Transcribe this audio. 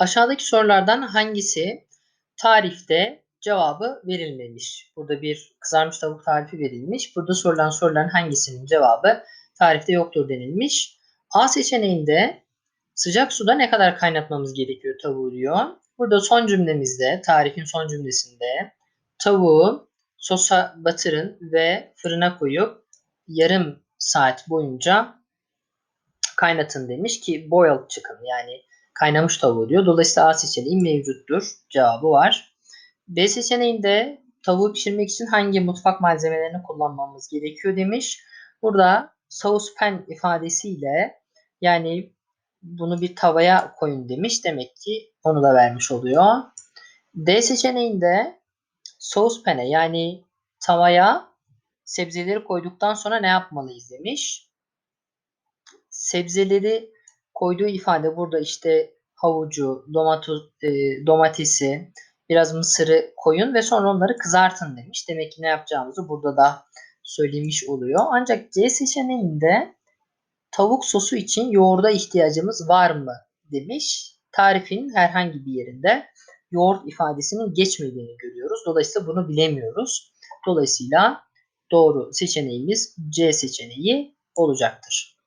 Aşağıdaki sorulardan hangisi tarifte cevabı verilmemiş? Burada bir kızarmış tavuk tarifi verilmiş. Burada sorulan soruların hangisinin cevabı tarifte yoktur denilmiş. A seçeneğinde sıcak suda ne kadar kaynatmamız gerekiyor tavuğu diyor. Burada son cümlemizde, tarifin son cümlesinde tavuğu sosa batırın ve fırına koyup yarım saat boyunca kaynatın demiş ki boiled chicken yani kaynamış tavuğu diyor. Dolayısıyla A seçeneği mevcuttur. Cevabı var. B seçeneğinde tavuğu pişirmek için hangi mutfak malzemelerini kullanmamız gerekiyor demiş. Burada sauce pan ifadesiyle yani bunu bir tavaya koyun demiş. Demek ki onu da vermiş oluyor. D seçeneğinde sauce pan'e yani tavaya sebzeleri koyduktan sonra ne yapmalıyız demiş. Sebzeleri koyduğu ifade burada işte havucu, domato, e, domatesi, biraz mısırı koyun ve sonra onları kızartın demiş. Demek ki ne yapacağımızı burada da söylemiş oluyor. Ancak C seçeneğinde tavuk sosu için yoğurda ihtiyacımız var mı demiş. Tarifin herhangi bir yerinde yoğurt ifadesinin geçmediğini görüyoruz. Dolayısıyla bunu bilemiyoruz. Dolayısıyla doğru seçeneğimiz C seçeneği olacaktır.